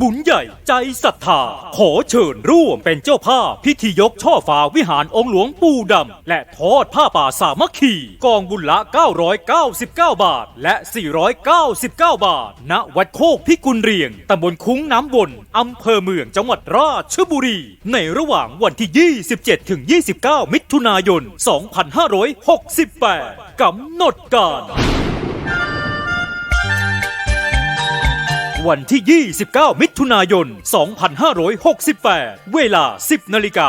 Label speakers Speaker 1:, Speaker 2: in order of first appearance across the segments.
Speaker 1: บุญใหญ่ใจศรัทธา ขอเชิญร่วมเป็นเจ้าภาพ พิธียกช่อฟ้าวิหารองค์หลวงปู่ดำ และทอดผ้าป่าสามัคคี กองบุญละ 999 บาท และ 499 บาท ณ วัดโคกพิกุลเรียง ตำบลคุ้งน้ำวน อำเภอเมืองจังหวัดราชบุรี ในระหว่างวันที่ 27 ถึง 29 มิถุนายน 2568 กำหนดการ วันที่ 29 มิถุนายน 2568 เวลา 10นาฬิกา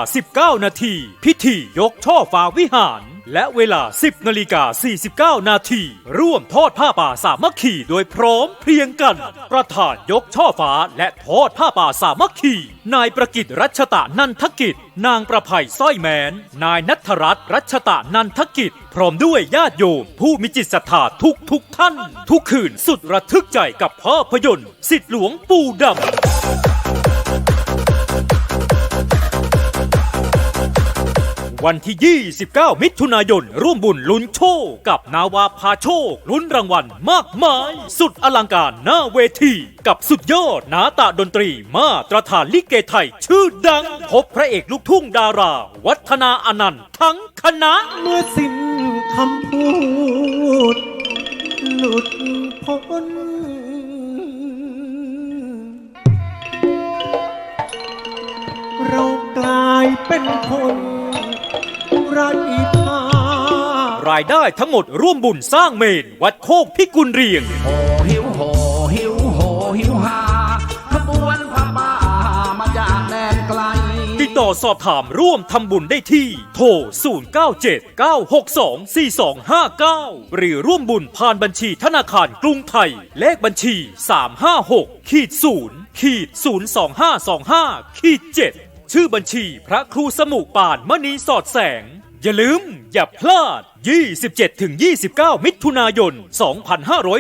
Speaker 1: 19 นาที พิธียกช่อฟ้าวิหาร และเวลา 10นาฬิกา49 นาทีร่วมทอดผ้าป่าสามัคคีโดยพร้อมเพรียงกัน ประธานยกช่อฟ้าและทอดผ้าป่าสามัคคี นายประกิตรัชตะนันทกิจ นางประภัยสร้อยแมน นายนัทรัตน์รัชตะนันทกิจ พร้อมด้วยญาติโยม ผู้มีจิตศรัทธาทุกทุกท่าน ทุกคืนสุดระทึกใจกับภาพยนตร์ สิทธิหลวงปู่ดำ วันที่ 29 มิถุนายน ร่วมบุญลุ้นโชค กับนาวาพาโชค ลุ้นรางวัลมากมาย สุดอลังการหน้าเวที กับสุดยอดนาตาดนตรีมาตรฐานลิเกไทย ชื่อดัง พบพระเอกลูกทุ่งดารา วัฒนาอนันต์ทั้งคณะ
Speaker 2: เมื่อสิ้นคำพูด หลุดพ้นเรากลายเป็นคน รา
Speaker 1: ยได้ทั้งหมดร่วมบุญสร้างเมน วัดโคกพิกุลเรียง
Speaker 3: โหหิวโหหิวโหหิวหาขบวนพระป่ามาจากแดนไกล
Speaker 1: ติดต่อสอบถามร่วมทำบุญได้ที่ โทร 0979624259 หรือร่วมบุญผ่านบัญชีธนาคารกรุงไทย เลขบัญชี 356ขีด0ขีด02525ขีด7ชื่อบัญชีพระครูสมุปานมณีสอดแสง อย่าลืมอย่าพลาด 27-29 มิถุนายน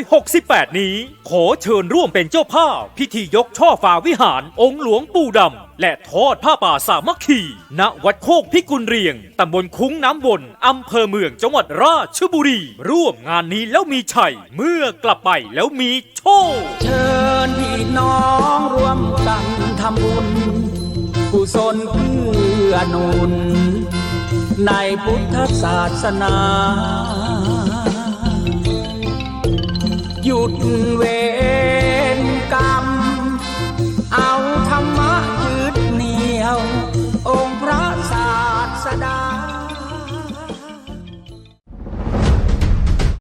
Speaker 1: 2568 นี้ ขอเชิญร่วมเป็นเจ้าภาพ พิธียกช่อฟ้าวิหาร องค์หลวงปู่ดำ และทอดผ้าป่าสามัคคี ณ วัดโคกพิกุลเรียง ตำบลคุ้งน้ำวนอำเภอเมืองจังหวัดราชบุรี ร่วมงานนี้แล้วมีชัย เมื่อกลับไปแล้วมีโชค
Speaker 3: เชิญพี่น้องร่วมกันทำบุญกุศลเพื่อนุน ในพุทธศาสนา หยุดเว